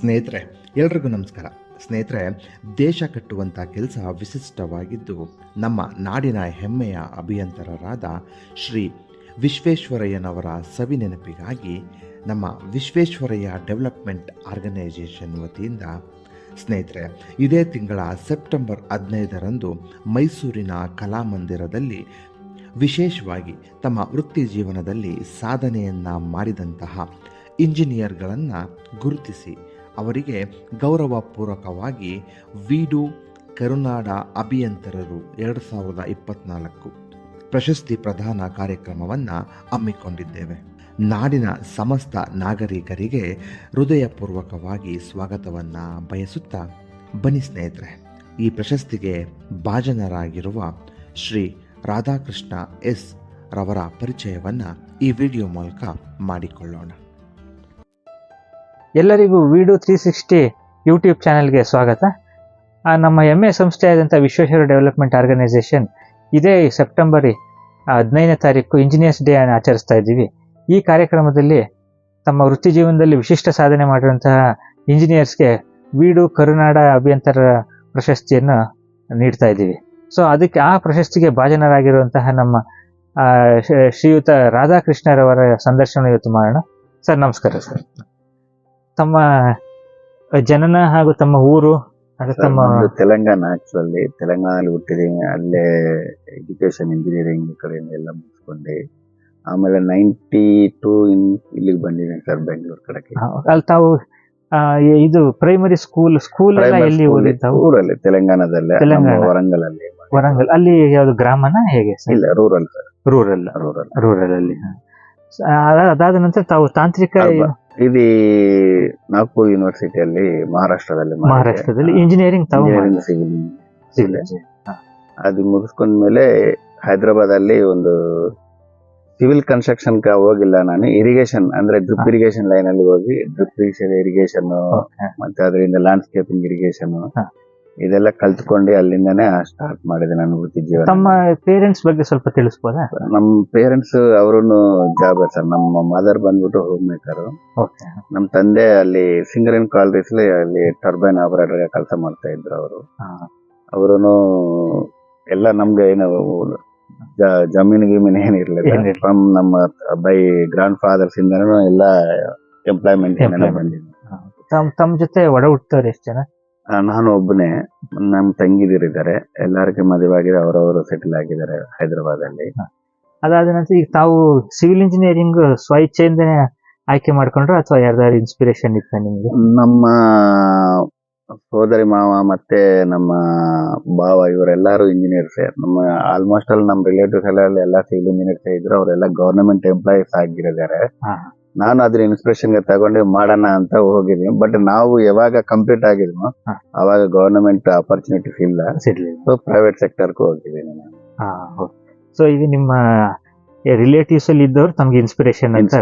ಸ್ನೇಹಿತರೆ, ಎಲ್ರಿಗೂ ನಮಸ್ಕಾರ. ಸ್ನೇಹಿತರೆ, ದೇಶ ಕಟ್ಟುವಂಥ ಕೆಲಸ ವಿಶಿಷ್ಟವಾಗಿದ್ದು, ನಮ್ಮ ನಾಡಿನ ಹೆಮ್ಮೆಯ ಅಭಿಯಂತರರಾದ ಶ್ರೀ ವಿಶ್ವೇಶ್ವರಯ್ಯನವರ ಸವಿ ನೆನಪಿಗಾಗಿ ನಮ್ಮ ವಿಶ್ವೇಶ್ವರಯ್ಯ ಡೆವಲಪ್ಮೆಂಟ್ ಆರ್ಗನೈಸೇಷನ್ ವತಿಯಿಂದ, ಸ್ನೇಹಿತರೆ, ಇದೇ ತಿಂಗಳ ಸೆಪ್ಟೆಂಬರ್ ಹದಿನೈದರಂದು ಮೈಸೂರಿನ ಕಲಾಮಂದಿರದಲ್ಲಿ ವಿಶೇಷವಾಗಿ ತಮ್ಮ ವೃತ್ತಿ ಜೀವನದಲ್ಲಿ ಸಾಧನೆಯನ್ನು ಮಾಡಿದಂತಹ ಇಂಜಿನಿಯರ್ಗಳನ್ನು ಗುರುತಿಸಿ ಅವರಿಗೆ ಗೌರವಪೂರ್ವಕವಾಗಿ ವೀಡು ಕರುನಾಡ ಅಭಿಯಂತರರು ಎರಡು ಸಾವಿರದ ಇಪ್ಪತ್ತ್ನಾಲ್ಕು ಪ್ರಶಸ್ತಿ ಪ್ರದಾನ ಕಾರ್ಯಕ್ರಮವನ್ನು ಹಮ್ಮಿಕೊಂಡಿದ್ದೇವೆ. ನಾಡಿನ ಸಮಸ್ತ ನಾಗರಿಕರಿಗೆ ಹೃದಯಪೂರ್ವಕವಾಗಿ ಸ್ವಾಗತವನ್ನು ಬಯಸುತ್ತಾ ಬನ್ನಿ ಸ್ನೇಹಿತರೆ, ಈ ಪ್ರಶಸ್ತಿಗೆ ಭಾಜನರಾಗಿರುವ ಶ್ರೀ ರಾಧಾಕೃಷ್ಣ ಎಸ್ ರವರ ಪರಿಚಯವನ್ನು ಈ ವಿಡಿಯೋ ಮೂಲಕ ಮಾಡಿಕೊಳ್ಳೋಣ. ಎಲ್ಲರಿಗೂ ವಿಡು ತ್ರೀ ಸಿಕ್ಸ್ಟಿ ಯೂಟ್ಯೂಬ್ ಚಾನಲ್ಗೆ ಸ್ವಾಗತ. ನಮ್ಮ ಹೆಮ್ಮೆ ಸಂಸ್ಥೆಯಾದಂಥ ವಿಶ್ವೇಶ್ವರ ಡೆವಲಪ್ಮೆಂಟ್ ಆರ್ಗನೈಸೇಷನ್ ಇದೇ ಸೆಪ್ಟೆಂಬರ್ ಹದಿನೈದನೇ ತಾರೀಕು ಇಂಜಿನಿಯರ್ಸ್ ಡೇ ಅನ್ನು ಆಚರಿಸ್ತಾ ಇದ್ದೀವಿ. ಈ ಕಾರ್ಯಕ್ರಮದಲ್ಲಿ ತಮ್ಮ ವೃತ್ತಿ ಜೀವನದಲ್ಲಿ ವಿಶಿಷ್ಟ ಸಾಧನೆ ಮಾಡಿರುವಂತಹ ಇಂಜಿನಿಯರ್ಸ್ಗೆ ವೀಡು ಕರುನಾಡ ಅಭಿಯಂತರ ಪ್ರಶಸ್ತಿಯನ್ನು ನೀಡ್ತಾ ಇದ್ದೀವಿ. ಸೊ, ಅದಕ್ಕೆ ಆ ಪ್ರಶಸ್ತಿಗೆ ಭಾಜನರಾಗಿರುವಂತಹ ನಮ್ಮ ಶ್ರೀಯುತ ರಾಧಾಕೃಷ್ಣರವರ ಸಂದರ್ಶನ ಇವತ್ತು ಮಾಡೋಣ. ಸರ್, ನಮಸ್ಕಾರ ಸರ್. ತಮ್ಮ ಜನನ ಹಾಗೂ ತಮ್ಮ ಊರು ಹಾಗೂ ತಮ್ಮ ತೆಲಂಗಾಣ ಆಕ್ಚುಲಿ ತೆಲಂಗಾಣದಲ್ಲಿ ಹುಟ್ಟಿದೀನಿ ಅಲ್ಲೇ ಎಜುಕೇಶನ್ ಇಂಜಿನಿಯರಿಂಗ್ ಕಡೆಯಿಂದ ಎಲ್ಲ ಮುಗಿಸ್ಕೊಂಡೆ. ಆಮೇಲೆ ನೈಂಟಿ ಟೂ ಇನ್ ಇಲ್ಲಿಗೆ ಬಂದಿದ್ದೀನಿ ಸರ್ ಬೆಂಗಳೂರು ಕಡೆಗೆ. ಅಲ್ಲಿ ತಾವು ಇದು ಪ್ರೈಮರಿ ಸ್ಕೂಲ್ ಸ್ಕೂಲ್ ಎಲ್ಲ ಎಲ್ಲಿ ಓದಿದ್ದಾವು ಊರಲ್ಲಿ ತೆಲಂಗಾಣದಲ್ಲಿ ವರಂಗಲ್ ಅಲ್ಲಿ ವರಂಗಲ್. ಅಲ್ಲಿ ಯಾವ್ದು ಗ್ರಾಮನ ಹೇಗೆ ಇಲ್ಲ rural sir. Rural rural rural ಅಲ್ಲಿ ಅದಾದ ನಂತರ ತಾವು ತಾಂತ್ರಿಕ? ಇದು ನಾಗ್ಪುರ್ ಯೂನಿವರ್ಸಿಟಿಯಲ್ಲಿ ಮಹಾರಾಷ್ಟ್ರದಲ್ಲಿ ಮಹಾರಾಷ್ಟ್ರದಲ್ಲಿ ಇಂಜಿನಿಯರಿಂಗ್ ತಾವು. ಅದು ಮುಗಿಸ್ಕೊಂಡ್ಮೇಲೆ ಹೈದರಾಬಾದ್ ಅಲ್ಲಿ ಒಂದು ಸಿವಿಲ್ ಕನ್ಸ್ಟ್ರಕ್ಷನ್ ಹೋಗಿಲ್ಲ ನಾನು ಇರಿಗೇಷನ್ ಅಂದ್ರೆ ಡ್ರಿಪ್. ಇರಿಗೇಷನ್ ಲೈನ್ ಅಲ್ಲಿ ಹೋಗಿ ಡ್ರಿಪ್ ಇರಿಗೇಷನ್ ಇರಿಗೇಷನ್ ಮತ್ತೆ ಅದರಿಂದ ಲ್ಯಾಂಡ್ಸ್ಕೇಪಿಂಗ್ ಇರಿಗೇಷನ್. ಇದೆಲ್ಲ ಕಲ್ತ್ಕೊಂಡು ಅಲ್ಲಿಂದಾನೆ ಸ್ಟಾರ್ಟ್ ಮಾಡಿದೆ ನನ್ನ ವೃತ್ತಿ ಜೀವನ. ತಮ್ಮ ಪೇರೆಂಟ್ಸ್ ಬಗ್ಗೆ ಸ್ವಲ್ಪ ತಿಳಿಸ್ಬೋದಾ? ನಮ್ಮ ಪೇರೆಂಟ್ಸ್ ಅವರು ಜಾಬ್ ಸರ್. ನಮ್ಮ ಮದರ್ ಬಂದ್ಬಿಟ್ಟು ಹೋಮ್ ಮೇಕರ್ ನಮ್ಮ ತಂದೆ ಅಲ್ಲಿ ಸಿಂಗರಿನ್ ಕಾಲೇಜ್ ಅಲ್ಲಿ ಟರ್ಬೈನ್ ಆಪರೇಟರ್ ಕೆಲಸ ಮಾಡ್ತಾ ಇದ್ರು ಅವರು. ಅವರು ಎಲ್ಲ ನಮ್ಗೆ ಏನು ಜಮೀನು ಗಿಮೀನ್ ಏನಿರ್ಲಿಲ್ಲ. ಫ್ರಮ್ ನಮ್ಮ ಬೈ ಗ್ರಾಂಡ್ ಫಾದರ್ಸ್ ಇಂದನೂ ಎಲ್ಲ ಎಂಪ್ಲಾಯ್ಮೆಂಟ್. ಬಂದಿದೆ ತಮ್ಮ ತಮ್ಮ ಜೊತೆ ಒಡ ಹುಟ್ಟವ್ರು ಎಷ್ಟು ಜನ? ನಾನು ಒಬ್ಬನೇ ನಮ್ಮ ತಂಗಿದಿರಿದ್ದಾರೆ ಎಲ್ಲರಿಗೂ ಮದುವೆ ಆಗಿದೆ ಅವರವರು ಸೆಟಲ್ ಆಗಿದ್ದಾರೆ ಹೈದರಾಬಾದ್ ಅಲ್ಲಿ ಅದಾದ ನಂತರ ಈಗ ತಾವು ಸಿವಿಲ್ ಇಂಜಿನಿಯರಿಂಗ್ ಸ್ವಇಚ್ಛೆಯಿಂದನೇ ಆಯ್ಕೆ ಮಾಡ್ಕೊಂಡ್ರೆ ಅಥವಾ ಯಾರ್ದಾದ್ರು ಇನ್ಸ್ಪಿರೇಷನ್ ಇತ್ತ ನಿಮ್ಗೆ? ನಮ್ಮ ಸೋದರಿ ಮಾವ ಮತ್ತೆ ನಮ್ಮ ಭಾವ ಇವರೆಲ್ಲರೂ ಇಂಜಿನಿಯರ್ಸ್ ನಮ್ಮ ಆಲ್ಮೋಸ್ಟ್ ಅಲ್ಲಿ ನಮ್ಮ ರಿಲೇಟಿವ್ಸ್ ಎಲ್ಲ ಎಲ್ಲ ಸಿವಿಲ್ ಇಂಜಿನಿಯರ್ಸ್ ಇದ್ರು ಅವರೆಲ್ಲ ಗವರ್ನಮೆಂಟ್ ಎಂಪ್ಲಾಯೀಸ್ ಆಗಿರಿದ್ದಾರೆ. ನಾನು ಅದ್ರ ಇನ್ಸ್ಪಿರೇಷನ್ಗೆ ತಗೊಂಡು ಮಾಡೋಣ ಅಂತ ಹೋಗಿದ್ವಿ. ಬಟ್ ನಾವು ಯಾವಾಗ ಕಂಪ್ಲೀಟ್ ಆಗಿದ್ವಿ. ಅವಾಗ ಗವರ್ನಮೆಂಟ್ ಅಪರ್ಚುನಿಟೀಸ್ ಇಲ್ಲ ಸೊ ಪ್ರೈವೇಟ್ ಸೆಕ್ಟರ್ಗೂ ಹೋಗಿದ್ದೀನಿ ನಾನು ಸೊ ಇದು ನಿಮ್ಮ ರಿಲೇಟಿವ್ಸ್ ಅಲ್ಲಿ ಇದ್ದವ್ರು ತಮ್ಗೆ ಇನ್ಸ್ಪಿರೇಷನ್ ಅಂತ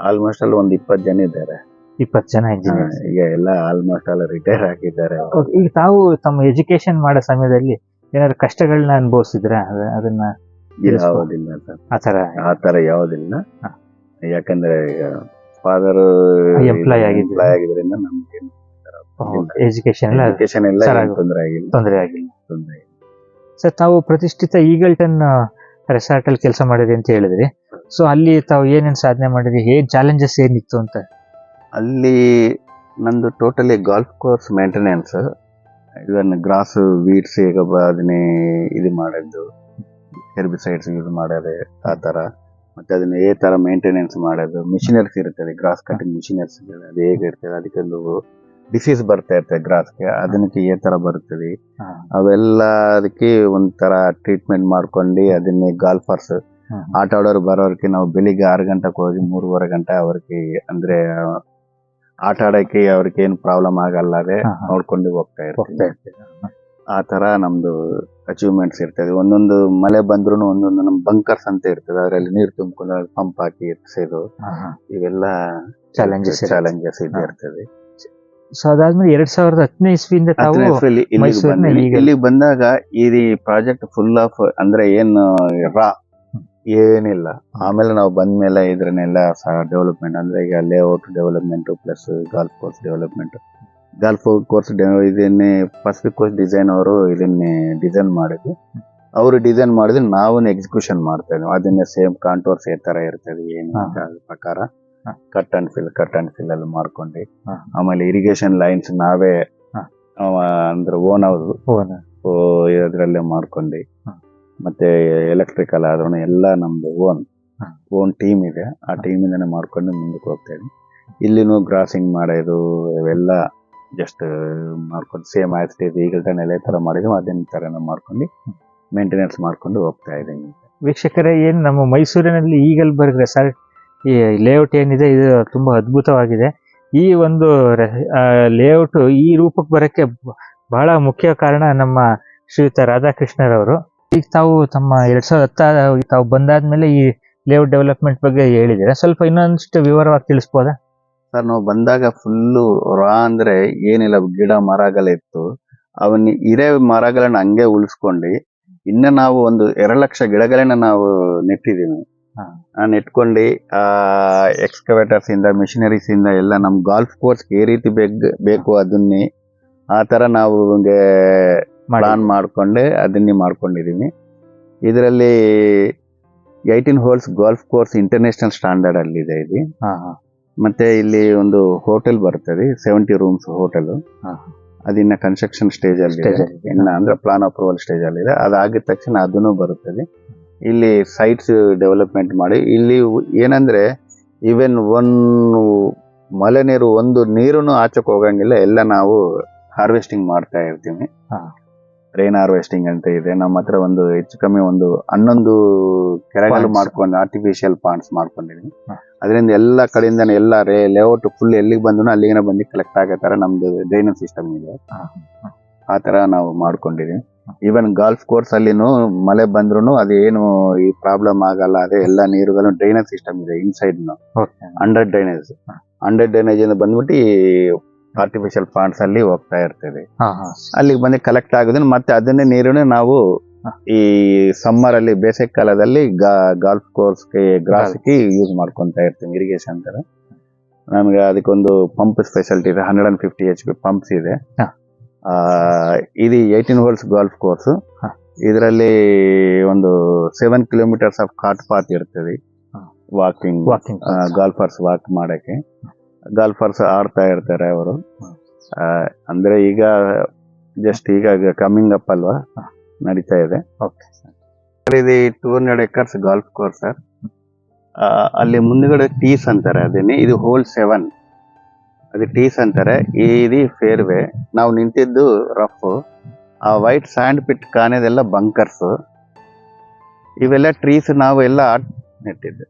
ಆಲ್ಮೋಸ್ಟ್ ಅಲ್ಲಿ ಒಂದ್ ಇಪ್ಪತ್ತು ಜನ ಇದ್ದಾರೆ. ಇಪ್ಪತ್ತು ಜನ ಇಂಜಿನಿಯರ್ಸ್ ಈಗ ಎಲ್ಲ ಆಲ್ಮೋಸ್ಟ್ ಅಲ್ಲಿ ರಿಟೈರ್ ಆಗಿದ್ದಾರೆ. ಈಗ ತಾವು ತಮ್ಮ ಎಜುಕೇಶನ್ ಮಾಡೋ ಸಮಯದಲ್ಲಿ ಏನಾದ್ರು ಕಷ್ಟಗಳನ್ನ ಅನುಭವಿಸಿದ್ರೆ? ಅದನ್ನ. ಯಾವುದಿಲ್ಲ ಸರ್. ಆತರ ಆ ತರ ಯಾವುದಿಲ್ಲ. ಯಾಕಂದ್ರೆ ಫಾದರ್ ಎಂಪ್ಲಾಯ್ ಆಗಿದ್ರು. ಎಂಪ್ಲಾಯ್ ಆಗಿದ್ರಿಂದ ನಮ್ಗೆ ಎಜುಕೇಶನ್ ಎಲ್ಲ ಎಜುಕೇಶನ್ ಎಲ್ಲ ತೊಂದರೆ ಆಗಿಲ್ಲ. ತೊಂದರೆ ಆಗಿಲ್ಲ. ತೊಂದರೆ ಇಲ್ಲ. ಸರ್ ತಾವು ಪ್ರತಿಷ್ಠಿತ ಈಗಲ್ಟನ್ ರೆಸಾರ್ಟ್ ಅಲ್ಲಿ ಕೆಲಸ ಮಾಡಿದ್ರಿ ಅಂತ ಹೇಳಿದ್ರಿ. ಸೊ ಅಲ್ಲಿ ತಾವು ಏನೇನು ಸಾಧನೆ ಮಾಡಿದ್ರಿ? ಏನ್ ಚಾಲೆಂಜಸ್ ಏನಿತ್ತು ಅಂತ? ಅಲ್ಲಿ ನಂದು ಟೋಟಲಿ ಗಾಲ್ಫ್ ಕೋರ್ಸ್ ಮೇಂಟೆನೆನ್ಸ್ ಇದನ್ನು ಗ್ರಾಸ್ ವೀಡ್ಸ್ ಈಗ ಬ- ಅದನ್ನೇ ಇದು ಮಾಡಿದ್ದು ಹೆರ್ಬಿಸೈಡ್ಸ್ ಯೂಸ್ ಮಾಡೋದು ಆ ತರ. ಮತ್ತೆ ಅದನ್ನ ಏ ತರ ಮೇಂಟೆನೆನ್ಸ್ ಮಾಡೋದು ಮಿಷಿನರ್ಸ್ ಇರ್ತದೆ ಗ್ರಾಸ್ ಕಟಿಂಗ್ ಮಿಷಿನರ್ಸ್ ಅದು ಹೇಗೆ ಇರ್ತದೆ ಅದಕ್ಕೊಂದು ಡಿಸೀಸ್ ಬರ್ತಾ ಇರ್ತದೆ ಗ್ರಾಸ್ಗೆ ಅದಕ್ಕೆ ಏ ತರ ಬರ್ತದೆ. ಅವೆಲ್ಲ ಅದಕ್ಕೆ ಒಂಥರ ಟ್ರೀಟ್ಮೆಂಟ್ ಮಾಡ್ಕೊಂಡು ಅದನ್ನೇ ಗಾಲ್ಫರ್ಸ್ ಆಟ ಆಡೋರು ಬರೋರ್ಗೆ ನಾವು ಬೆಳಿಗ್ಗೆ ಆರು ಗಂಟೆಗೆ ಹೋಗಿ ಮೂರುವರೆ ಗಂಟೆ ಅವ್ರಿಗೆ ಅಂದ್ರೆ ಆಟ ಆಡಕ್ಕೆ ಅವ್ರಿಗೆ ಏನು ಪ್ರಾಬ್ಲಮ್ ಆಗಲ್ಲ ಹಾ, ಹಾ. ನೋಡ್ಕೊಂಡು ಹೋಗ್ತಾ ಇರ್ತೀರಾ? ಆ ತರ ನಮ್ದು ಅಚೀವ್ಮೆಂಟ್ಸ್ ಇರ್ತದೆ. ಒಂದೊಂದು ಮಳೆ ಬಂದ್ರು ಒಂದೊಂದು ನಮ್ ಬಂಕರ್ಸ್ ಅಂತ ಇರ್ತದೆ. ಅದರಲ್ಲಿ ನೀರು ತುಂಬಿಕೊಂಡು ಪಂಪ್ ಹಾಕಿ ಹಾ. ಇವೆಲ್ಲ ಚಾಲೆಂಜಸ್. ಚಾಲೆಂಜಸ್ ಇದೆ ಹಾ. ಇರ್ತದೆ. ಸೊ ಅದಾದ್ಮೇಲೆ ಎರಡ್ ಸಾವಿರದ ಹತ್ತನೇ ಇಸ್ವಿಯಿಂದ ಇಲ್ಲಿ ಇಲ್ಲಿಗೆ ಬಂದಾಗ ಈ ಪ್ರಾಜೆಕ್ಟ್ ಫುಲ್ ಆಫ್ ಅಂದ್ರೆ ಏನು ರಾ ಏನಿಲ್ಲ. ಆಮೇಲೆ ನಾವು ಬಂದ್ಮೇಲೆ ಇದ್ರನ್ನೆಲ್ಲ ಸಹ ಡೆವಲಪ್ಮೆಂಟ್ ಅಂದ್ರೆ ಈಗ layout development plus golf course development golf course ಇದನ್ನೇ ಪಸಿಫಿಕ್ ಕೋರ್ಸ್ ಡಿಸೈನ್ ಅವರು ಇದನ್ನೇ ಡಿಸೈನ್ ಮಾಡಿದ್ವಿ ಅವರು ಡಿಸೈನ್ ಮಾಡಿದ್ರೆ ನಾವು ಎಕ್ಸಿಕ್ಯೂಷನ್ ಮಾಡ್ತಾ ಇದ್ವಿ ಅದನ್ನೇ ಸೇಮ್ ಕಾಂಟೋರ್ಸ್ ಈ ತರ ಇರ್ತದೆ ಏನು ಅಂತ ಅದ್ರ ಪ್ರಕಾರ. Cut and fill cut and fill ಅಲ್ಲಿ ಮಾಡ್ಕೊಂಡು. ಆಮೇಲೆ ಇರಿಗೇಷನ್ ಲೈನ್ಸ್ ನಾವೇ. ಅಂದ್ರೆ ಓನ್ ಅವರು. ಓನ್ ಇದರಲ್ಲೇ ಮಾಡ್ಕೊಂಡು. ಮತ್ತೆ ಎಲೆಕ್ಟ್ರಿಕಲ್ ಆದ್ರೂ ಎಲ್ಲ ನಮ್ದು ಓನ್ ಓನ್ ಟೀಮ್ ಇದೆ. ಆ ಟೀಮ್ ಇಂದಾನೆ ಮಾಡ್ಕೊಂಡು ಮುಂದಕ್ಕೆ ಹೋಗ್ತಾ ಇದ್ವಿ ಇಲ್ಲಿನೂ ಗ್ರಾಸಿಂಗ್ ಮಾಡೋದು ಇವೆಲ್ಲ ಜಸ್ಟ್ ಮಾಡ್ಕೊಂಡು ಸೇಮ್ ಆಸ್ಟೇಜ್ ಈಗಲ್ಟನ್ ತರ ಮಾಡಿದ್ವಿ ಅದನ್ನ ತರ ಮಾಡ್ಕೊಂಡು ಮೇಂಟೆನೆನ್ಸ್ ಮಾಡ್ಕೊಂಡು ಹೋಗ್ತಾ ಇದ್ದೀನಿ. ವೀಕ್ಷಕರೇ, ಏನು ನಮ್ಮ ಮೈಸೂರಿನಲ್ಲಿ ಈಗಲ್ ಬರ್ಗ್ರೆ ಸರ್, ಈ ಲೇಔಟ್ ಏನಿದೆ, ಇದು ತುಂಬಾ ಅದ್ಭುತವಾಗಿದೆ. ಈ ಒಂದು ಲೇಔಟ್ ಈ ರೂಪಕ್ಕೆ ಬರೋಕ್ಕೆ ಬಹಳ ಮುಖ್ಯ ಕಾರಣ ನಮ್ಮ ಶ್ರೀಯುತ ರಾಧಾಕೃಷ್ಣರವರು. ಈಗ ತಾವು ತಮ್ಮ ಎರಡ್ ಸಾವಿರದ ಹತ್ತ ತಾವು ಬಂದಾದ್ಮೇಲೆ ಈ ಲೇಔಟ್ ಡೆವಲಪ್ಮೆಂಟ್ ಬಗ್ಗೆ ಹೇಳಿದ್ದೀರಾ? ಸ್ವಲ್ಪ ಇನ್ನೊಂದಿಷ್ಟು ವಿವರವಾಗಿ ತಿಳಿಸ್ಬೋದಾ? ಸರ್ ನಾವು ಬಂದಾಗ ಫುಲ್ಲು ರಾ ಅಂದ್ರೆ ಏನಿಲ್ಲ ಗಿಡ ಮರಗಳಿತ್ತು ಅವನ್ನ ಇರೇ ಮರಗಳನ್ನ ಹಂಗೆ ಉಳಿಸ್ಕೊಂಡು ಇನ್ನ ನಾವು ಒಂದು ಎರಡು ಲಕ್ಷ ಗಿಡಗಳನ್ನ ನಾವು ನೆಟ್ಟಿದೀವಿ. ಹಾ. ಆ ನೆಟ್ಕೊಂಡು ಆ ಎಕ್ಸ್ಕವೇಟರ್ಸ್ ಇಂದ ಮಿಷಿನರೀಸ್ ಇಂದ ಎಲ್ಲ ನಮ್ ಗಾಲ್ಫ್ ಕೋರ್ಸ್ ಏ ರೀತಿ ಬೇಕ್ ಬೇಕು ಅದನ್ನೇ. ಆ ತರ ನಾವು ಹಂಗೆ ಪ್ಲಾನ್ ಮಾಡ್ಕೊಂಡೆ ಅದನ್ನೇ ಮಾಡ್ಕೊಂಡಿದೀನಿ ಇದರಲ್ಲಿ eighteen holes golf course international standard ಅಲ್ಲಿ ಇದೆ ಇದು. ಹಾ ಹಾ. ಮತ್ತೆ ಇಲ್ಲಿ ಒಂದು ಹೋಟೆಲ್ ಬರ್ತದೆ ಸೆವೆಂಟಿ ರೂಮ್ಸ್ ಹೋಟೆಲ್. ಅದಿನ್ನ ಕನ್ಸ್ಟ್ರಕ್ಷನ್ ಸ್ಟೇಜ್ ಅಲ್ಲಿ. ಇನ್ನ ಅಂದ್ರೆ ಪ್ಲಾನ್ ಅಪ್ರೂವಲ್ ಸ್ಟೇಜ್ ಅಲ್ಲಿ ಇದೆ ಅದಾಗಿದ ತಕ್ಷಣ ಅದನ್ನು ಬರುತ್ತದೆ ಇಲ್ಲಿ ಸೈಟ್ಸ್ ಡೆವಲಪ್ಮೆಂಟ್ ಮಾಡಿ ಇಲ್ಲಿ ಏನಂದ್ರೆ ಈವನ್ ಒನ್ ಮಳೆ ನೀರು ಒಂದು ನೀರುನು ಆಚಕ್ಕೆ ಹೋಗಂಗಿಲ್ಲ ಎಲ್ಲ ನಾವು ಹಾರ್ವೆಸ್ಟಿಂಗ್ ಮಾಡ್ತಾ ಇರ್ತೀವಿ. ರೈನ್ ಹಾರ್ವೆಸ್ಟಿಂಗ್ ಅಂತ ಇದೆ ನಮ್ಮ ಹತ್ರ ಒಂದು ಹೆಚ್ಚು ಕಮ್ಮಿ ಒಂದು ಹನ್ನೊಂದು ಕೆರೆಗಳು. ಮಾಡ್ಕೊಂಡು ಆರ್ಟಿಫಿಷಿಯಲ್ ಪಾಂಡ್ಸ್ ಮಾಡ್ಕೊಂಡಿದೀವಿ. ಅದರಿಂದ ಎಲ್ಲ ಕಡೆಯಿಂದ ಎಲ್ಲ ರೇ ಲೇಔಟ್ ಫುಲ್ ಎಲ್ಲಿಗೆ ಬಂದ್ರು ಅಲ್ಲಿಗೆ ಬಂದು ಕಲೆಕ್ಟ್ ಆಗೋ ತರ ನಮ್ದು ಡ್ರೈನೇಜ್ ಸಿಸ್ಟಮ್ ಇದೆ. ಆ ತರ ನಾವು ಮಾಡ್ಕೊಂಡಿದೀವಿ. ಈವನ್ ಗಾಲ್ಫ್ ಕೋರ್ಸ್ ಅಲ್ಲಿನೂ ಮಳೆ ಬಂದ್ರು ಅದೇನು ಈ ಪ್ರಾಬ್ಲಮ್ ಆಗಲ್ಲ ಅದೇ ಎಲ್ಲ ನೀರುಗಳು ಡ್ರೈನೇಜ್ ಸಿಸ್ಟಮ್ ಇದೆ inside under drainage under drainage ಇಂದ ಬಂದ್ಬಿಟ್ಟು ಆರ್ಟಿಫಿಷಿಯಲ್ ಪ್ಲಾಂಟ್ಸ್ ಅಲ್ಲಿ ಹೋಗ್ತಾ ಇರ್ತದೆ ಹಾ ಅಲ್ಲಿಗೆ ಬಂದು ಕಲೆಕ್ಟ್ ಆಗೋದನ್ನ ಮತ್ತೆ ಅದನ್ನೇ ನೀರನ್ನು ನಾವು. ಈ ಸಮ್ಮರ್ ಅಲ್ಲಿ ಬೇಸಿಗೆ ಕಾಲದಲ್ಲಿ ಗಾಲ್ಫ್ ಕೋರ್ಸ್ ಗ್ರಾಸ್ಗೆ ಯೂಸ್ ಮಾಡ್ಕೊಂತ ಇರ್ತೀನಿ ಇರಿಗೇಷನ್ ತರ ನಮಗೆ ಅದಕ್ಕೊಂದು ಪಂಪ್ ಸ್ಪೆಷಾಲಿಟಿ ಇದೆ hundred and fifty H P pumps ಇದೆ. ಆ, ಇದು ಏಯ್ಟೀನ್ ಹೋಲ್ಸ್ ಗಾಲ್ಫ್ ಕೋರ್ಸ್ ಇದರಲ್ಲಿ ಒಂದು seven kilometres of cart path ಇರ್ತದೆ. ವಾಕಿಂಗ್ ವಾಕಿಂಗ್ ಗಾಲ್ಫರ್ಸ್ ವಾಕ್ ಮಾಡಕ್ಕೆ. ಗಾಲ್ಫರ್ಸ್ ಆಡ್ತಾ ಇರ್ತಾರೆ ಅವರು. ಅಂದರೆ ಈಗ ಜಸ್ಟ್ ಈಗ ಕಮಿಂಗ್ ಅಪ್ ಅಲ್ವಾ. ನಡೀತಾ ಇದೆ. ಓಕೆ ಇದು two hundred acres golf course sir ಅಲ್ಲಿ ಮುಂದ್ಗಡೆ ಟೀಸ್ ಅಂತಾರೆ ಅದೇನೆ ಇದು ಹೋಲ್ ಸೆವೆನ್ ಅದು ಟೀಸ್ ಅಂತಾರೆ ಇದು ಫೇರ್ವೇ ನಾವು ನಿಂತಿದ್ದು ರಫ್ ಆ ವೈಟ್ ಸ್ಯಾಂಡ್ ಪಿಟ್ ಕಾಣೋದೆಲ್ಲ ಬಂಕರ್ಸ್ ಇವೆಲ್ಲ ಟ್ರೀಸ್ ನಾವು ಎಲ್ಲ ನೆಟ್ಟಿದ್ದೆ.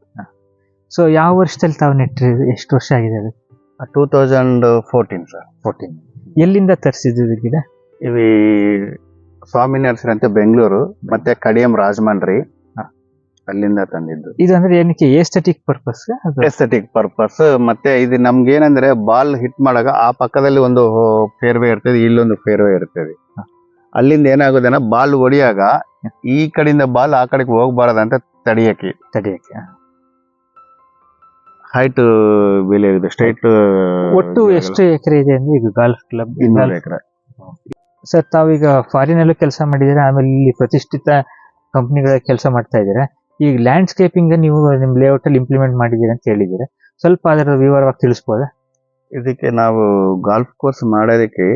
ಸೊ ಯಾವ ವರ್ಷದಲ್ಲಿ ತಾವು ನೆಟ್ಟಿ ಎಷ್ಟು ವರ್ಷ ಆಗಿದೆ ಅದು? Two thousand fourteen sir fourteen ಎಲ್ಲಿಂದ ತರಿಸಿದ್ದು ಗಿಡ? ಇವಿ ಸ್ವಾಮಿ ಅಂತ ಬೆಂಗಳೂರು ಮತ್ತೆ ಕಡಿಯಂ ರಾಜಮಂಡ್ರಿ ಅಲ್ಲಿಂದ ತಂದಿದ್ದು. ಇದು ಅಂದ್ರೆ ಏನಕ್ಕೆ ಎಸ್ಟೆಟಿಕ್ ಪರ್ಪಸ್ ಎಸ್ಥೆಟಿಕ್ ಪರ್ಪಸ್ ಮತ್ತೆ ಇದು ನಮ್ಗೆ ಏನಂದ್ರೆ ಬಾಲ್ ಹಿಟ್ ಮಾಡಾಗ ಆ ಪಕ್ಕದಲ್ಲಿ ಒಂದು ಫೇರ್ವೇ ಇರ್ತದೆ ಇಲ್ಲೊಂದು ಫೇರ್ವೇ ಇರ್ತದೆ. ಅಲ್ಲಿಂದ ಏನಾಗೋದೇನ ಬಾಲ್ ಹೊಡಿಯಾಗ ಈ ಕಡೆಯಿಂದ ಬಾಲ್ ಆ ಕಡೆಗೆ ಹೋಗ್ಬಾರ್ದಂತ ತಡಿಯಕ್ಕೆ. ತಡಿಯಕ್ಕೆ. ಹೈಟ್ ಬೆಲೆ ಇದೆ ಸ್ಟ್ರೈಟ್ ಒಟ್ಟು ಎಷ್ಟು ಎಕರೆ ಇದೆ ಅಂದ್ರೆ ಈಗ ಗಾಲ್ಫ್ ಕ್ಲಬ್ ಇನ್ನೂರು ಎಕರೆ. ಸರ್, ತಾವೀಗ ಫಾರಿನ್ ಅಲ್ಲೂ ಕೆಲಸ ಮಾಡಿದ್ದೀರಾ? ಆಮೇಲೆ ಇಲ್ಲಿ ಪ್ರತಿಷ್ಠಿತ ಕಂಪ್ನಿಗಳ ಕೆಲಸ ಮಾಡ್ತಾ ಇದ್ದೀರಾ? ಈಗ ಲ್ಯಾಂಡ್ಸ್ಕೇಪಿಂಗ್ ನೀವು ನಿಮ್ ಲೇಔಟ್ ಅಲ್ಲಿ ಇಂಪ್ಲಿಮೆಂಟ್ ಮಾಡಿದ್ದೀರಾ ಅಂತ ಹೇಳಿದ್ದೀರಾ? ಸ್ವಲ್ಪ ಅದರ ವಿವರವಾಗಿ ತಿಳಿಸ್ಬೋದಾ? ಇದಕ್ಕೆ ನಾವು ಗಾಲ್ಫ್ ಕೋರ್ಸ್ ಮಾಡೋದಕ್ಕೆ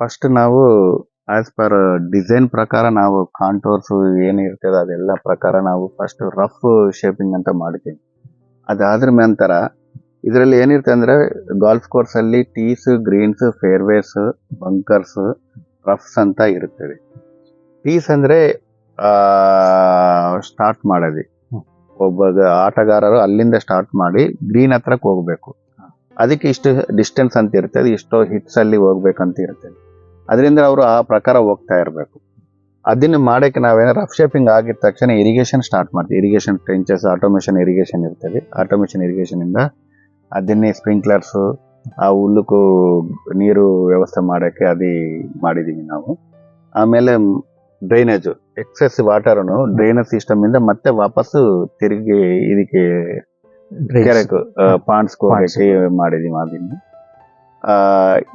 ಫಸ್ಟ್ ನಾವು ಆಸ್ ಪರ್ ಡಿಸೈನ್ ಪ್ರಕಾರ ನಾವು ಕಾಂಟೋರ್ಸ್ ಏನಿರ್ತದೆ ಅದೆಲ್ಲ ಪ್ರಕಾರ ನಾವು ಫಸ್ಟ್ ರಫ್ ಶೇಪಿಂಗ್ ಅಂತ ಮಾಡ್ತೀವಿ. ಅದಾದ್ರ ನಂತರ ಇದರಲ್ಲಿ ಏನಿರುತ್ತೆ ಅಂದ್ರೆ ಗಾಲ್ಫ್ ಕೋರ್ಸ್ ಅಲ್ಲಿ tees greens fairways bunkers roughs ಅಂತ ಇರುತ್ತದೆ ಪೀಸ್ ಅಂದ್ರೆ ಸ್ಟಾರ್ಟ್ ಮಾಡೋದು. ಒಬ್ಬ ಆಟಗಾರರು ಅಲ್ಲಿಂದ ಸ್ಟಾರ್ಟ್ ಮಾಡಿ ಗ್ರೀನ್ ಹತ್ರಕ್ಕೆ ಹೋಗ್ಬೇಕು. ಅದಕ್ಕೆ ಇಷ್ಟು ಡಿಸ್ಟೆನ್ಸ್ ಅಂತ ಇರ್ತದೆ ಇಷ್ಟೋ ಹಿಟ್ಸ್ ಅಲ್ಲಿ ಹೋಗ್ಬೇಕಂತ ಇರ್ತದೆ ಅದರಿಂದ ಅವರು ಆ ಪ್ರಕಾರ ಹೋಗ್ತಾ ಇರಬೇಕು. ಅದನ್ನ ಮಾಡೋಕ್ಕೆ ನಾವೇನೋ ರಫ್ ಶೇಪಿಂಗ್ ಆಗಿದ ತಕ್ಷಣ ಇರಿಗೇಷನ್ ಸ್ಟಾರ್ಟ್ ಮಾಡ್ತೀವಿ. ಇರಿಗೇಷನ್ ಟ್ರೆಂಚಸ್ ಆಟೋಮೇಷನ್ ಇರಿಗೇಷನ್ ಇರ್ತದೆ. ಆಟೋಮೇಷನ್ ಇರಿಗೇಷನ್ ಇಂದ ಅದನ್ನೇ ಸ್ಪ್ರಿಂಕ್ಲರ್ಸ್ ಆ ಹುಲ್ಲಕ್ಕೂ ನೀರು ವ್ಯವಸ್ಥೆ ಮಾಡೋಕ್ಕೆ ಅದೇ ಮಾಡಿದ್ದೀವಿ ನಾವು. ಆಮೇಲೆ ಡ್ರೈನೇಜು ಎಕ್ಸೆಸ್ ವಾಟರನ್ನು ಡ್ರೈನೇಜ್ ಸಿಸ್ಟಮಿಂದ ಮತ್ತೆ ವಾಪಸ್ಸು ತಿರುಗಿ ಇದಕ್ಕೆ ಕೆರೆಕು ಪಾಂಡ್ಸ್ ಹೋಗಕ್ಕೆ ಮಾಡಿದ್ದೀವಿ ಅದನ್ನು.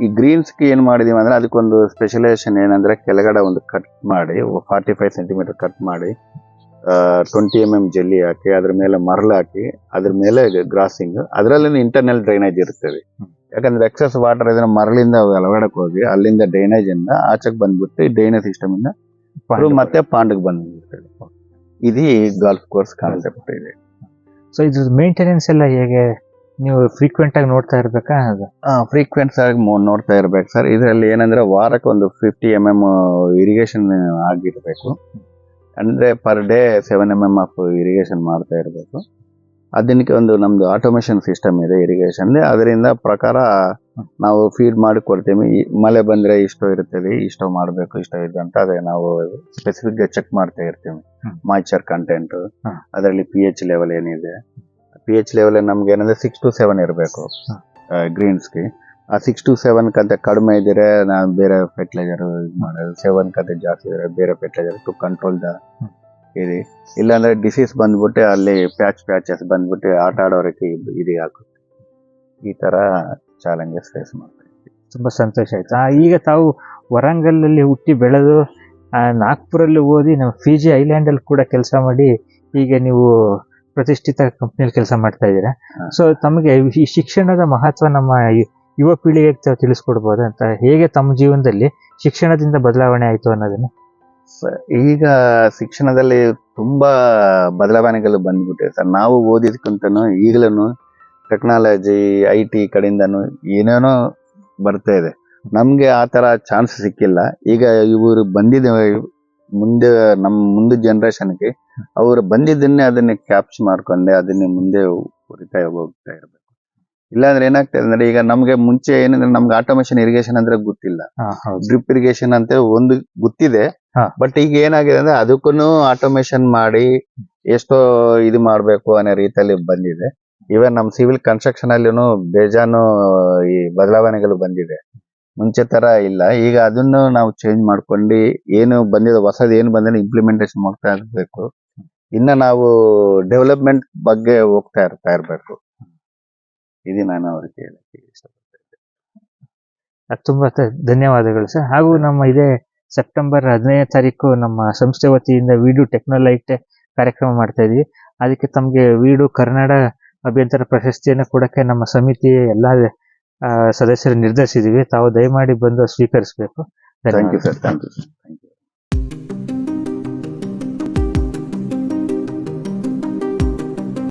ಈ ಗ್ರೀನ್ಸ್ಗೆ ಏನು ಮಾಡಿದ್ದೀವಿ ಅಂದರೆ ಅದಕ್ಕೊಂದು ಸ್ಪೆಷಲೈಸೇಷನ್ ಏನಂದರೆ ಕೆಳಗಡೆ ಒಂದು ಕಟ್ ಮಾಡಿ ಫಾರ್ಟಿ ಫೈವ್ ಸೆಂಟಿಮೀಟರ್ ಕಟ್ ಮಾಡಿ ಟ್ವೆಂಟಿ ಎಂ ಎಂ ಜಲ್ಲಿ ಹಾಕಿ ಅದ್ರ ಮೇಲೆ ಮರಳು ಹಾಕಿ ಅದ್ರ ಮೇಲೆ ಗ್ರಾಸಿಂಗ್ ಅದರಲ್ಲಿ ಇಂಟರ್ನಲ್ ಡ್ರೈನೇಜ್ ಇರ್ತದೆ. ಯಾಕಂದ್ರೆ ಎಕ್ಸಸ್ ವಾಟರ್ ಇದನ್ನ ಮರಳಿಂದ ಒಳಗಡಕ್ಕೆ ಹೋಗಿ ಅಲ್ಲಿಂದ ಡ್ರೈನೇಜ್ ಇಂದ ಆಚೆಗೆ ಬಂದ್ಬಿಟ್ಟು ಡ್ರೈನೇಜ್ ಸಿಸ್ಟಮ್ ಇಂದ ಮತ್ತೆ ಪಾಂಡ್ಗೆ ಬಂದ್ಬಿಡ್ತದೆ. ಇದು ಗಾಲ್ಫ್ ಕೋರ್ಸ್ ಕಾನ್ಸೆಪ್ಟ್ ಇದೆ. ಸೊ ಇದು ಮೇಂಟೆನೆನ್ಸ್ ಎಲ್ಲ ಹೇಗೆ? ನೀವು ಫ್ರೀಕ್ವೆಂಟ್ ಆಗಿ ನೋಡ್ತಾ ಇರ್ಬೇಕಾ? ಫ್ರೀಕ್ವೆಂಟ್ ಆಗಿ ನೋಡ್ತಾ ಇರ್ಬೇಕು ಸರ್. ಇದರಲ್ಲಿ ಏನಂದ್ರೆ ವಾರಕ್ಕೆ ಒಂದು ಫಿಫ್ಟಿ ಎಂ ಎಂ ಇರಿಗೇಷನ್ ಆಗಿರ್ಬೇಕು. ಅಂದ್ರೆ per day seven M M of irrigation ಮಾಡ್ತಾ ಇರಬೇಕು. ಅದಕ್ಕೆ ಒಂದು ನಮ್ದು ಆಟೋಮೇಷನ್ ಸಿಸ್ಟಮ್ ಇದೆ ಇರಿಗೇಷನ್ ಅದರಿಂದ ಪ್ರಕಾರ ನಾವು ಫೀಡ್ ಮಾಡಿ ಕೊಡ್ತೀವಿ ಮಳೆ ಬಂದ್ರೆ ಇಷ್ಟು ಇರ್ತದೆ ಇಷ್ಟು ಮಾಡಬೇಕು ಇಷ್ಟು ಇದೆ ಅಂತ ಅದೇ ನಾವು ಸ್ಪೆಸಿಫಿಕ್ ಚೆಕ್ ಮಾಡ್ತಾ ಇರ್ತೀವಿ. ಮಾಯ್ಚರ್ ಕಂಟೆಂಟ್ ಅದರಲ್ಲಿ ಪಿ ಎಚ್ ಲೆವೆಲ್ ಏನಿದೆ. ಪಿ ಎಚ್ ಲೆವೆಲ್ ನಮ್ಗೆ ಏನಂದ್ರೆ ಸಿಕ್ಸ್ ಟು ಸೆವೆನ್ ಇರಬೇಕು. ಗ್ರೀನ್ಸ್ಗೆ ಸಿಕ್ಸ್ ಟು ಸೆವೆನ್ ಕಂತೆ ಕಡಿಮೆ ಇದ್ರೆ ನಾನು ಬೇರೆ ಫರ್ಟಿಲೈಸರ್ ಮಾಡೋದು. ಸೆವೆನ್ ಕಂತೆ ಜಾಸ್ತಿ ಇದ್ರೆ ಬೇರೆ ಫರ್ಟಿಲೈಸರ್ ಟು ಕಂಟ್ರೋಲ್ ದ ಇದೆ. ಇಲ್ಲಾಂದರೆ ಡಿಸೀಸ್ ಬಂದ್ಬಿಟ್ಟು ಅಲ್ಲಿ ಪ್ಯಾಚ್ ಪ್ಯಾಚಸ್ ಬಂದ್ಬಿಟ್ಟು ಆಟ ಆಡೋರಕ್ಕೆ ಇದು ಹಾಕುತ್ತೆ ಆಗುತ್ತೆ ಈ ತರ ಚಾಲೆಂಜಸ್ ಫೇಸ್ ಮಾಡ್ತೀವಿ ತುಂಬಾ ಸಂತೋಷ ಆಯಿತು. ಈಗ ತಾವು ವರಂಗಲಲ್ಲಿ ಹುಟ್ಟಿ ಬೆಳೆದು ನಾಗ್ಪುರಲ್ಲಿ ಓದಿ ನಮ್ಮ ಫಿಜಿ ಐಲ್ಯಾಂಡ್ ಅಲ್ಲಿ ಕೂಡ ಕೆಲಸ ಮಾಡಿ ಈಗ ನೀವು ಪ್ರತಿಷ್ಠಿತ ಕಂಪ್ನಿಯಲ್ಲಿ ಕೆಲಸ ಮಾಡ್ತಾ ಇದ್ದೀರಾ. ಸೊ ತಮಗೆ ಈ ಶಿಕ್ಷಣದ ಮಹತ್ವ ನಮ್ಮ ಯುವ ಪೀಳಿಗೆಗೆ ತಿಳಿಸ್ಕೊಡ್ಬೋದು ಅಂತ ಹೇಗೆ ತಮ್ಮ ಜೀವನದಲ್ಲಿ ಶಿಕ್ಷಣದಿಂದ ಬದಲಾವಣೆ ಆಯಿತು ಅನ್ನೋದನ್ನು? ಈಗ ಶಿಕ್ಷಣದಲ್ಲಿ ತುಂಬಾ ಬದಲಾವಣೆಗಳು ಬಂದ್ಬಿಟ್ಟಿವೆ ಸರ್. ನಾವು ಓದಿದ್ಕಿಂತನೂ ಈಗಲೂ ಟೆಕ್ನಾಲಜಿ, ಐ ಟಿ ಕಡೆಯಿಂದನೂ ಏನೇನೋ ಬರ್ತಾ ಇದೆ. ನಮಗೆ ಆ ಥರ ಚಾನ್ಸ್ ಸಿಕ್ಕಿಲ್ಲ. ಈಗ ಇವರು ಬಂದಿದ್ದ ಮುಂದೆ, ನಮ್ಮ ಮುಂದೆ ಜನ್ರೇಷನ್ಗೆ ಅವರು ಬಂದಿದ್ದನ್ನೇ ಅದನ್ನೇ ಕ್ಯಾಪ್ಚರ್ ಮಾಡ್ಕೊಂಡೆ ಅದನ್ನೇ ಮುಂದೆ ಹೊರಿತಾ ಹೋಗ್ತಾ ಇರ್ಬೇಕು. ಇಲ್ಲಾಂದ್ರೆ ಏನಾಗ್ತದೆ ಅಂದ್ರೆ ಈಗ ನಮ್ಗೆ ಮುಂಚೆ ಏನಂದ್ರೆ ನಮ್ಗೆ ಆಟೋಮೇಷನ್ ಇರಿಗೇಷನ್ ಅಂದ್ರೆ ಗೊತ್ತಿಲ್ಲ. ಡ್ರಿಪ್ ಇರಿಗೇಷನ್ ಅಂತ ಒಂದು ಗೊತ್ತಿದೆ. ಬಟ್ ಈಗ ಏನಾಗಿದೆ ಅಂದ್ರೆ ಅದಕ್ಕೂ ಆಟೋಮೇಷನ್ ಮಾಡಿ ಎಷ್ಟೋ ಇದು ಮಾಡ್ಬೇಕು ಅನ್ನೋ ರೀತಿಯಲ್ಲಿ ಬಂದಿದೆ. ಇವನ್ ನಮ್ ಸಿವಿಲ್ ಕನ್ಸ್ಟ್ರಕ್ಷನ್ ಅಲ್ಲಿನೂ ಬೇಜಾನು ಈ ಬದಲಾವಣೆಗಳು ಬಂದಿದೆ. ಮುಂಚೆ ತರ ಇಲ್ಲ. ಈಗ ಅದನ್ನು ನಾವು ಚೇಂಜ್ ಮಾಡ್ಕೊಂಡು ಏನು ಬಂದಿದೆ ಹೊಸದು ಏನು ಬಂದಿದೆ ಇಂಪ್ಲಿಮೆಂಟೇಷನ್ ಮಾಡ್ತಾ ಇರ್ಬೇಕು. ಇನ್ನ ನಾವು ಡೆವಲಪ್ಮೆಂಟ್ ಬಗ್ಗೆ ಹೋಗ್ತಾ ಇರ್ತಾ ಇರ್ಬೇಕು. ಇದು ನಾನು ಅವ್ರಿಗೆ ಹೇಳಕ್ಕೆ ಇಷ್ಟಪಡ್ತೇನೆ. ತುಂಬಾ ಧನ್ಯವಾದಗಳು ಸರ್. ಹಾಗೂ ನಮ್ಮ ಇದೇ ಸೆಪ್ಟೆಂಬರ್ ಹದಿನೈದನೇ ತಾರೀಕು ನಮ್ಮ ಸಂಸ್ಥೆ ವತಿಯಿಂದ ವಿಡಿಯೋ ಟೆಕ್ನೋಲೈಟ್ ಕಾರ್ಯಕ್ರಮ ಮಾಡ್ತಾ ಇದ್ವಿ. ಅದಕ್ಕೆ ತಮಗೆ ವಿಡು ಕನ್ನಡ ಅಭ್ಯಂತರ ಪ್ರಶಸ್ತಿಯನ್ನು ಕೊಡಕ್ಕೆ ನಮ್ಮ ಸಮಿತಿ ಎಲ್ಲ ಸದಸ್ಯರು ನಿರ್ಧರಿಸಿದ್ದೀವಿ ತಾವು ದಯಮಾಡಿ ಬಂದು ಸ್ವೀಕರಿಸಬೇಕು. Thank you sir thank you